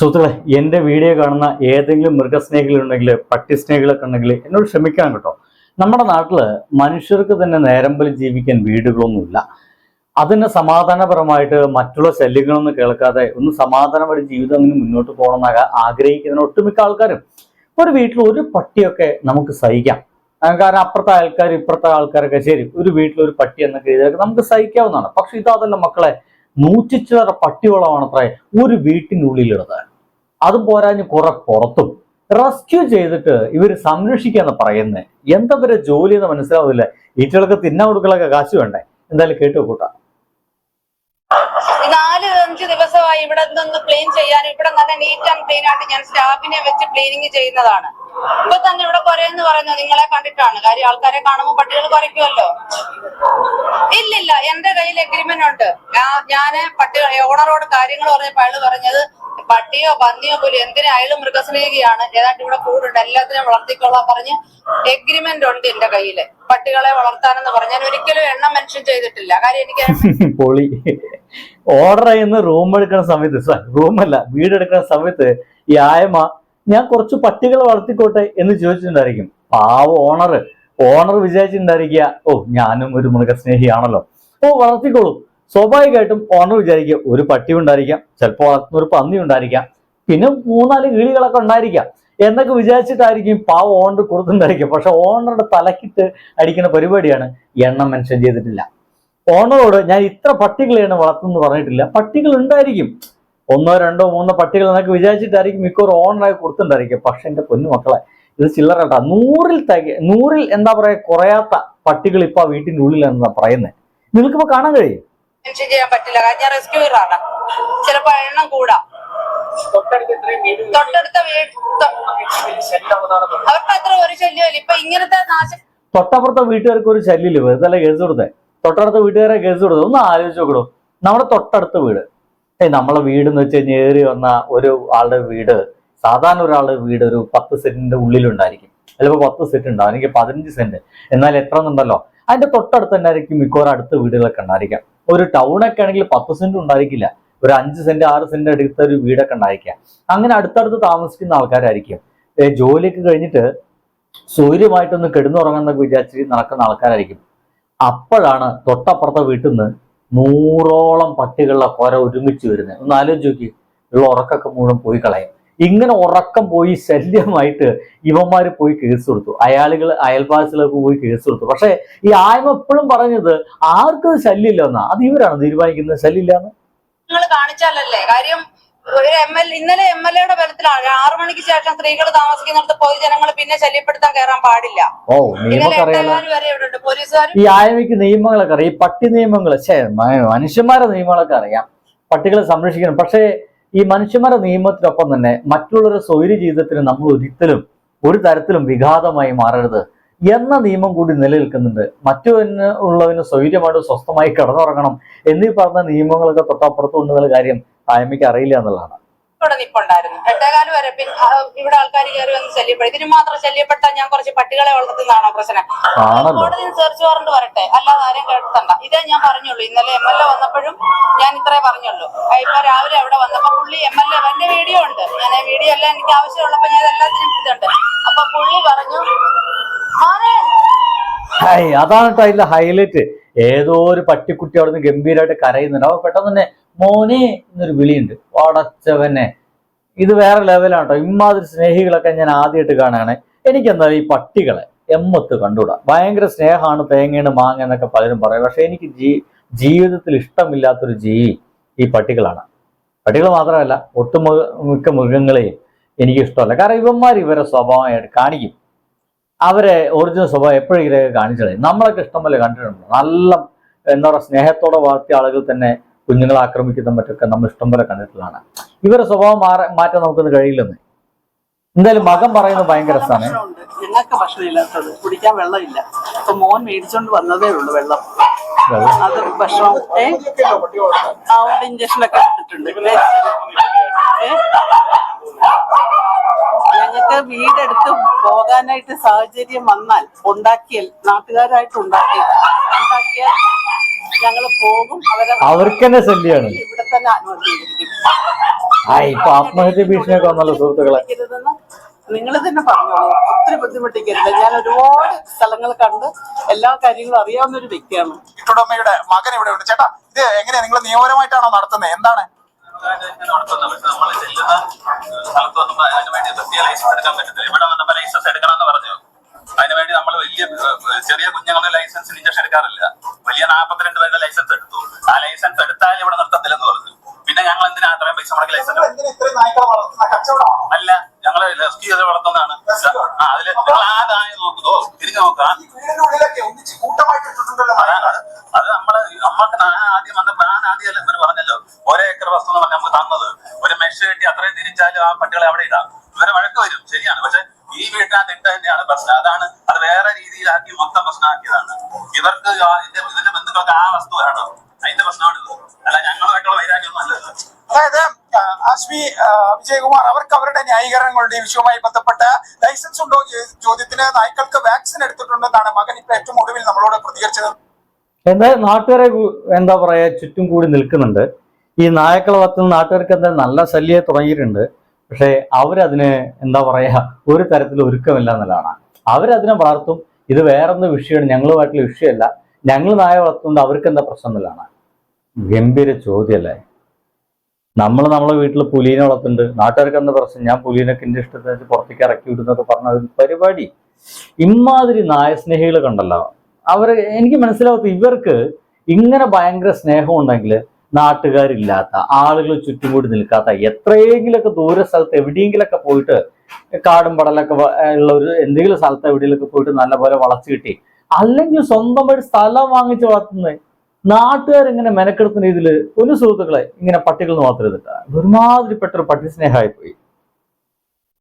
സുഹൃത്തുക്കളെ എന്റെ വീഡിയോ കാണുന്ന ഏതെങ്കിലും മൃഗസ്നേഹികളുണ്ടെങ്കിൽ പട്ടി സ്നേഹികളൊക്കെ ഉണ്ടെങ്കിൽ എന്നോട് ക്ഷമിക്കാൻ കേട്ടോ. നമ്മുടെ നാട്ടിൽ മനുഷ്യർക്ക് തന്നെ നേരമ്പൽ ജീവിക്കാൻ വീടുകളൊന്നുമില്ല. അതിന് സമാധാനപരമായിട്ട് മറ്റുള്ള ശല്യങ്ങളൊന്നും കേൾക്കാതെ ഒന്ന് സമാധാനമായിട്ട് ജീവിതം അങ്ങനെ മുന്നോട്ട് പോകണമെന്ന് ആഗ്രഹിക്കുന്ന ഒട്ടുമിക്ക ആൾക്കാരും. ഒരു വീട്ടിൽ ഒരു പട്ടിയൊക്കെ നമുക്ക് സഹിക്കാം. കാരണം അപ്പുറത്തെ ആൾക്കാർ ഇപ്പുറത്തെ ആൾക്കാരൊക്കെ ശരി ഒരു വീട്ടിൽ ഒരു പട്ടി എന്നൊക്കെ രീതിയിലൊക്കെ നമുക്ക് സഹിക്കാവുന്നതാണ്. പക്ഷെ ഇതാതല്ല മക്കളെ നൂറ്റിച്ചിലറ പട്ടിയോളമാണ് അത്ര ഒരു വീട്ടിനുള്ളിലുള്ളത് അതും പോരാഞ്ഞ് കുറെ പുറത്തും. റെസ്ക്യൂ ചെയ്തിട്ട് ഇവർ സംരക്ഷിക്കാന്ന് പറയുന്നത് എന്താ വരെ ജോലി എന്ന് മനസ്സിലാവില്ല ഈറ്റകൾക്ക് തിന്നാൻ കൊടുക്കലൊക്കെ കാശ് വേണ്ടേ? എന്തായാലും കേട്ടു കൂട്ടാ. നാല് അഞ്ച് ദിവസമായി ഇവിടെ നിന്ന് ക്ലീൻ ചെയ്യാൻ ഇവിടെ നല്ല നീറ്റ് ആൻഡ് ക്ലീൻ ആയിട്ട് ഞാൻ സ്റ്റാഫിനെ വെച്ച് ക്ലീനിങ് ചെയ്യുന്നതാണ്. ഇപ്പൊ തന്നെ ഇവിടെ കുറയെന്ന് പറയുന്നത് നിങ്ങളെ കണ്ടിട്ടാണ്. കാര്യം ആൾക്കാരെ കാണുമ്പോൾ പട്ടികൾ കുറയ്ക്കുമല്ലോ ഇല്ലില്ല എന്റെ കയ്യിൽ അഗ്രിമെന്റ് ഉണ്ട്. ഞാൻ പട്ടികൾ ഓണറോട് കാര്യങ്ങൾ പറഞ്ഞപ്പോ അയാൾ പറഞ്ഞത് പട്ടിയോ പന്നിയോ പോലും എന്തിനാ അയാൾ മൃഗസ്നേഹിയാണ്? ഏതാണ്ട് ഇവിടെ കൂടുണ്ട്. എല്ലാത്തിനും വളർത്തിക്കൊള്ളാൻ പറഞ്ഞ് എഗ്രിമെന്റ് ഉണ്ട് എന്റെ കയ്യിൽ. പട്ടികളെ വളർത്താനെന്ന് പറഞ്ഞ്. ഞാൻ ഒരിക്കലും എണ്ണം മെൻഷൻ ചെയ്തിട്ടില്ല. കാര്യം എനിക്ക് പൊളി. ഓർഡർ ചെയ്യുന്ന റൂം എടുക്കുന്ന സമയത്ത് റൂമല്ല വീട് എടുക്കുന്ന സമയത്ത് ഈ ആയമ ഞാൻ കുറച്ച് പട്ടികൾ വളർത്തിക്കോട്ടെ എന്ന് ചോദിച്ചിട്ടുണ്ടായിരിക്കും. പാവ ഓണർ ഓണർ വിചാരിച്ചിട്ടുണ്ടായിരിക്കുക ഓ ഞാനും ഒരു മൃഗസ്നേഹിയാണല്ലോ. ഓ വളർത്തിക്കോളൂ. സ്വാഭാവികമായിട്ടും ഓണർ വിചാരിക്കുക ഒരു പട്ടി ഉണ്ടായിരിക്കാം ചിലപ്പോൾ ഒരു പന്നി ഉണ്ടായിരിക്കാം പിന്നെ മൂന്നാൽ കിളികളൊക്കെ ഉണ്ടായിരിക്കാം എന്നൊക്കെ വിചാരിച്ചിട്ടായിരിക്കും പാവ ഓണർ കൊടുത്തിട്ടുണ്ടായിരിക്കും പക്ഷെ ഓണറുടെ തലക്കിട്ട് അടിക്കുന്ന പരിപാടിയാണ് എണ്ണം മെൻഷൻ ചെയ്തിട്ടില്ല. ഓണറോട് ഞാൻ ഇത്ര പട്ടികളെയാണ് വളർത്തുന്നത് പറഞ്ഞിട്ടില്ല. പട്ടികൾ ഉണ്ടായിരിക്കും. ഒന്നോ രണ്ടോ മൂന്നോ പട്ടികൾ എന്നൊക്കെ വിചാരിച്ചിട്ടായിരിക്കും മിക്കവാറും ഓണറായി കൊടുത്തിട്ടുണ്ടായിരിക്കും പക്ഷെ എന്റെ പൊന്നുമക്കളെ ഇത് ചില്ലറ കേട്ടാ. നൂറിൽ തക നൂറിൽ എന്താ പറയാ കുറയാത്ത പട്ടികൾ ഇപ്പൊ ആ വീട്ടിന്റെ ഉള്ളിലാണെന്നാ പറയുന്നത് നിങ്ങൾക്കിപ്പോ കാണാൻ കഴിയും? മെൻഷൻ ചെയ്യാൻ പറ്റില്ല. കാരണം ഞാൻ റെസ്ക്യൂറാണ് ചിലപ്പോ എണ്ണം കൂടാം. തൊട്ടടുത്ത വീട്? അവർക്ക് അത്ര ഒരു ശല്യമില്ല. ഇപ്പൊ ഇങ്ങനത്തെ നാശം തൊട്ടപ്പുറത്തെ വീട്ടുകാർക്ക് ഒരു ശല്യമില്ല വെറുതെ കേസ് കൊടുത്തേ? തൊട്ടടുത്ത വീട്ടുകാരെ കേസ് കൊടുത്തത് ഒന്ന് ആലോചിച്ച് നോക്കണോ നമ്മുടെ തൊട്ടടുത്ത വീട്. ഏയ് നമ്മളെ വീട് എന്ന് വെച്ച് കഴിഞ്ഞാൽ ഏറി വന്ന ഒരു ആളുടെ വീട് സാധാരണ ഒരാളുടെ വീട് ഒരു പത്ത് സെന്റിന്റെ ഉള്ളിലുണ്ടായിരിക്കും. ചിലപ്പോൾ പത്ത് സെന്റ് ഉണ്ടാവും. എനിക്ക് പതിനഞ്ച് സെന്റ്. എന്നാൽ എത്ര എന്നുണ്ടല്ലോ? അതിന്റെ തൊട്ടടുത്ത് തന്നെ ആയിരിക്കും മിക്കവാറും അടുത്ത വീടുകളൊക്കെ ഉണ്ടായിരിക്കാം. ഒരു ടൗണൊക്കെ ആണെങ്കിൽ പത്ത് സെന്റ് ഉണ്ടായിരിക്കില്ല. ഒരു അഞ്ച് സെന്റ് ആറ് സെന്റ് അടുത്ത ഒരു വീടൊക്കെ ഉണ്ടായിരിക്കാം. അങ്ങനെ അടുത്തടുത്ത് താമസിക്കുന്ന ആൾക്കാരായിരിക്കും. ജോലിയൊക്കെ കഴിഞ്ഞിട്ട് സൂര്യമായിട്ടൊന്ന് കിടന്നുറങ്ങുന്നൊക്കെ വിചാരിച്ച് നടക്കുന്ന ആൾക്കാരായിരിക്കും. അപ്പോഴാണ് തൊട്ടപ്പുറത്തെ വീട്ടിൽ നിന്ന് നൂറോളം പട്ടികളുടെ കൊര ഒരുമിച്ച് വരുന്നത്. ഒന്ന് ആലോചിച്ച് നോക്കി. ഉള്ള ഉറക്കൊക്കെ മുഴുവൻ പോയി കളയും. ഇങ്ങനെ ഉറക്കം പോയി ശല്യമായിട്ട് ഇവന്മാര് പോയി കേസ് കൊടുത്തു. അയാളുകൾ അയൽവാസികളൊക്കെ പോയി കേസ് കൊടുത്തു. പക്ഷേ ഈ ആയ്മ എപ്പോഴും പറഞ്ഞത് ആർക്കും ശല്യമില്ല എന്നാ അത് ഇവരാണ് തീരുമാനിക്കുന്നത്. ശല്യമില്ല എന്ന് നിങ്ങൾ കാണിച്ചാലല്ലേ? കാര്യം ഒരു എം എൽ ഇന്നലെ എം എൽ എയുടെ ബലത്തിലാണ് ആറു മണിക്ക് ശേഷം സ്ത്രീകൾ താമസിക്കുന്നിടത്ത് പൊതുജനങ്ങൾ പിന്നെ ശല്യപ്പെടുത്താൻ കയറാൻ പാടില്ല. ഓ നിയമമൊക്കെ ഈ ആയമയ്ക്ക് നിയമങ്ങളൊക്കെ അറിയാം. ഈ പട്ടി നിയമങ്ങൾ മനുഷ്യന്മാരെ നിയമങ്ങളൊക്കെ അറിയാം. പട്ടികളെ സംരക്ഷിക്കണം. പക്ഷേ ഈ മനുഷ്യന്മാരുടെ നിയമത്തിനൊപ്പം തന്നെ മറ്റുള്ളവരുടെ സ്വൈര്യ ജീവിതത്തിന് നമ്മൾ ഒരിക്കലും ഒരു തരത്തിലും വിഘാതമായി മാറരുത് എന്ന നിയമം കൂടി നിലനിൽക്കുന്നുണ്ട്. മറ്റുവന് ഉള്ളവന് സ്വൈര്യമായിട്ട് സ്വസ്ഥമായി കിടന്നുറങ്ങണം എന്നീ പറഞ്ഞ നിയമങ്ങളൊക്കെ തൊട്ടപ്പുറത്ത് ഉണ്ടെന്നുള്ള കാര്യം ആയമ്മയ്ക്ക് അറിയില്ല എന്നുള്ളതാണ്. ഇവിടെ നിപ്പുണ്ടായിരുന്നു. എട്ടേകാൽ വരെ പിന്നെ ഇവിടെ ആൾക്കാർ കയറി വന്ന് ശല്യപ്പെടും. ഇതിന് മാത്രം ശല്യപ്പെട്ടാൽ ഞാൻ കുറച്ച് പട്ടികളെ വളർത്തുന്നതാണോ പ്രശ്നം? കോടതി സെർച്ച് വാറണ്ട് വരട്ടെ. അല്ലാതെ ആരും കേട്ടണ്ട ഇതേ ഞാൻ പറഞ്ഞുള്ളൂ. ഇന്നലെ എം എൽ എ വന്നപ്പോഴും ഞാൻ ഇത്രേ പറഞ്ഞുള്ളൂ. ഇപ്പൊ രാവിലെ അവിടെ വന്നപ്പോ പുള്ളി എം എൽ എ എന്റെ വീഡിയോ ഉണ്ട്. ഞാൻ വീഡിയോ എല്ലാം എനിക്ക് ആവശ്യമുള്ളപ്പോ ഞാൻ എല്ലാത്തിനും ഇതുണ്ട്. അപ്പൊ പുള്ളി പറഞ്ഞു "മോനെ, ഹൈ അതാണ് കേട്ടോ അതിന്റെ ഹൈലൈറ്റ് ഏതോ ഒരു പട്ടിക്കുട്ടി അവിടെ നിന്ന് ഗംഭീരമായിട്ട് കരയുന്നുണ്ട്. അപ്പൊ പെട്ടെന്ന് തന്നെ മോനെ എന്നൊരു വിളിയുണ്ട്. വടച്ചവനെ. ഇത് വേറെ ലെവലാണ് കേട്ടോ ഇമാതിരി സ്നേഹികളൊക്കെ ഞാൻ ആദ്യമായിട്ട് കാണുകയാണ്. എനിക്കെന്താ ഈ പട്ടികളെ എമ്മത്ത് കണ്ടുകൂടാ. ഭയങ്കര സ്നേഹമാണ് തേങ്ങയാണ് മാങ്ങ എന്നൊക്കെ പലരും പറയും പക്ഷെ എനിക്ക് ജീ ജീവിതത്തിൽ ഇഷ്ടമില്ലാത്തൊരു ജീവി ഈ പട്ടികളാണ്. പട്ടികൾ മാത്രമല്ല ഒട്ടുമുഖ മിക്ക മൃഗങ്ങളെയും എനിക്ക് ഇഷ്ടമല്ല കാരണം ഇവന്മാർ ഇവരെ സ്വഭാവമായിട്ട് കാണിക്കും. അവരെ ഒറിജിനൽ സ്വഭാവം എപ്പോഴെങ്കിലും കാണിച്ചത് നമ്മളൊക്കെ പോലെ കണ്ടിട്ടുണ്ട്. നല്ല എന്താ പറയുക സ്നേഹത്തോടെ വളർത്തിയ ആളുകൾ തന്നെ കുഞ്ഞുങ്ങളെ ആക്രമിക്കുന്ന മറ്റൊക്കെ നമ്മൾ ഇഷ്ടം പോലെ കണ്ടിട്ടുള്ളതാണ്. ഇവരുടെ സ്വഭാവം മാറ മാറ്റാൻ നമുക്കൊന്നും കഴിയില്ലെന്ന്. എന്തായാലും മകൻ പറയുന്നത് ഭയങ്കര രസമാണ്. ഞങ്ങൾക്ക് ഭക്ഷണം ഇല്ലാത്തത്. കുടിക്കാൻ വെള്ളമില്ല. അപ്പൊ മോൻ മേടിച്ചോണ്ട് വന്നതേ ഉള്ളൂ വെള്ളം. അത് ഭക്ഷണം അതുകൊണ്ട് ഇഞ്ചക്ഷൻ ഒക്കെ എടുത്തിട്ടുണ്ട്? ഞങ്ങൾക്ക് വീടെടുത്ത് പോകാനായിട്ട് സാഹചര്യം വന്നാൽ ഉണ്ടാക്കിയാൽ നാട്ടുകാരായിട്ട് ഉണ്ടാക്കിയാൽ ഉണ്ടാക്കിയാൽ ഞങ്ങൾ പോകും. അവർക്ക് തന്നെ ശല്യാണ് ഇവിടെ തന്നെ ആ ഇപ്പൊ ആത്മഹത്യ ഭീഷണിയൊക്കെ വന്നല്ലോ സുഹൃത്തുക്കളെ. നിങ്ങൾ തന്നെ പറഞ്ഞോളൂ. ഒത്തിരി ബുദ്ധിമുട്ടിക്കരുത്. ഞാൻ ഒരുപാട് സ്ഥലങ്ങൾ കണ്ട് എല്ലാ കാര്യങ്ങളും അറിയാവുന്ന ഒരു വ്യക്തിയാണ്. വീട്ടുടമയുടെ മകൻ ഇവിടെ ഉണ്ട്. ചേട്ടാ ഇത് എങ്ങനെയാ നിങ്ങൾ നിയമപരമായിട്ടാണോ നടത്തുന്നത് എന്താണ്? അതിനുവേണ്ടി പക്ഷെ നമ്മൾ ചെല്ലുന്ന സ്ഥലത്ത് വന്നപ്പോ അതിന് വേണ്ടി പ്രത്യേക ലൈസൻസ് എടുക്കാൻ പറ്റത്തില്ല ഇവിടെ വന്നപ്പോ ലൈസൻസ് എടുക്കണമെന്ന് പറഞ്ഞു അതിന് വേണ്ടി നമ്മൾ വലിയ ചെറിയ കുഞ്ഞുങ്ങളുടെ ലൈസൻസ് ഇഞ്ചക്ഷൻ എടുക്കാറില്ല. വലിയ നാൽപ്പത്തിരണ്ട് പേരുടെ ലൈസൻസ് എടുത്തു. ആ ലൈസൻസ് എടുത്താൽ ഇവിടെ നിർത്തത്തില്ലെന്ന് പറഞ്ഞു. പിന്നെ ഞങ്ങൾ എന്തിനാ അത്രയും പൈസ മുടക്കി ലൈസൻസ് അല്ല ഞങ്ങൾ റെസ്ക്യൂ ചെയ്ത് വളർത്തുന്നതാണ്. അതിൽ നിങ്ങൾ ആദായം നോക്കുന്നോ തിരിഞ്ഞു നോക്കാം അത് നമ്മൾ നമ്മൾക്ക് ഞാൻ ആദ്യം വന്നപ്പോ ഞാൻ ആദ്യം ഇവർ പറഞ്ഞല്ലോ. ഒരേ ഏക്കർ വസ്തു നമുക്ക് തന്നത്. ഒരു മെഷ് കെട്ടി അത്രയും തിരിച്ചാലും ആ പട്ടികളെ അവിടെ ഇടാം. ഇവരെ വഴക്ക് വരും ശരിയാണ്. പക്ഷെ ഈ വീട്ടിനകത്ത് തന്നെയാണ് പ്രശ്നം. അതാണ് അത് വേറെ രീതിയിലാക്കി മൊത്തം പ്രശ്നമാക്കിയതാണ്. ഇവർക്ക് ഇതിന്റെ ഇതിന്റെ ബന്ധുക്കൾക്ക് ആ വസ്തു വേണം. അതിന്റെ പ്രശ്നമാണ് അല്ല ഞങ്ങളുമായിട്ടുള്ള വൈരാഗ്യമൊന്നും അല്ലല്ലോ. അതായത് അശ്വി വിജയകുമാർ അവർക്ക് അവരുടെ ന്യായീകരണങ്ങളുടെ വിഷയവുമായി ബന്ധപ്പെട്ട ലൈസൻസ് ഉണ്ടോ ചോദ്യത്തിന് നായ്ക്കൾക്ക് വാക്സിൻ എടുത്തിട്ടുണ്ടെന്നാണ് മകൻ ഇപ്പൊ ഏറ്റവും ഒടുവിൽ നമ്മളോട് പ്രതികരിച്ചത്. എന്തായാലും നാട്ടുകാരെ എന്താ പറയാ ചുറ്റും കൂടി നിൽക്കുന്നുണ്ട്. ഈ നായക്കളെ വത്തുന്ന നാട്ടുകാർക്ക് എന്താ നല്ല ശല്യം തുടങ്ങിയിട്ടുണ്ട്. പക്ഷെ അവരതിന് എന്താ പറയുക ഒരു തരത്തിൽ ഒരുക്കമില്ല എന്നുള്ളതാണ്. അവരതിനെ വളർത്തും. ഇത് വേറൊന്ന് വിഷയമാണ്. ഞങ്ങളുമായിട്ടുള്ള വിഷയമല്ല. ഞങ്ങൾ നായ വളർത്തുന്നുണ്ട് അവർക്ക് എന്താ പ്രശ്നം എന്നുള്ളതാണ്. ഗംഭീര ചോദ്യമല്ലേ? നമ്മൾ നമ്മളെ വീട്ടിൽ പുലീനെ വളർത്തുന്നുണ്ട്. നാട്ടുകാർക്ക് എന്താ പ്രശ്നം? ഞാൻ പുലീനൊക്കെ എന്റെ ഇഷ്ടത്തിന് പുറത്തേക്ക് ഇറക്കി വിടുന്നൊക്കെ പറഞ്ഞ ഒരു പരിപാടി. ഇമാതിരി നായസ്നേഹികൾ കണ്ടല്ലോ. അവർ എനിക്ക് മനസ്സിലാവാത്ത ഇവർക്ക് ഇങ്ങനെ ഭയങ്കര സ്നേഹം ഉണ്ടെങ്കിൽ നാട്ടുകാരില്ലാത്ത ആളുകൾ ചുറ്റും കൂടി നിൽക്കാത്ത എത്രയെങ്കിലൊക്കെ ദൂര സ്ഥലത്ത് എവിടെയെങ്കിലൊക്കെ പോയിട്ട് കാടും പടലൊക്കെ ഉള്ള ഒരു എന്തെങ്കിലും സ്ഥലത്ത് എവിടെയെങ്കിലൊക്കെ പോയിട്ട് നല്ലപോലെ വളച്ചു കിട്ടി. അല്ലെങ്കിൽ സ്വന്തം ഒരു സ്ഥലം വാങ്ങിച്ച് വളർത്തുന്നത്. നാട്ടുകാരിങ്ങനെ മെനക്കെടുത്തുന്ന രീതിയിൽ ഒരു സുഹൃത്തുക്കളെ ഇങ്ങനെ പട്ടികൾ മാത്രം ചെയ്തിട്ടാ ഒരുമാതിരിപ്പെട്ട ഒരു പട്ടി സ്നേഹമായി പോയി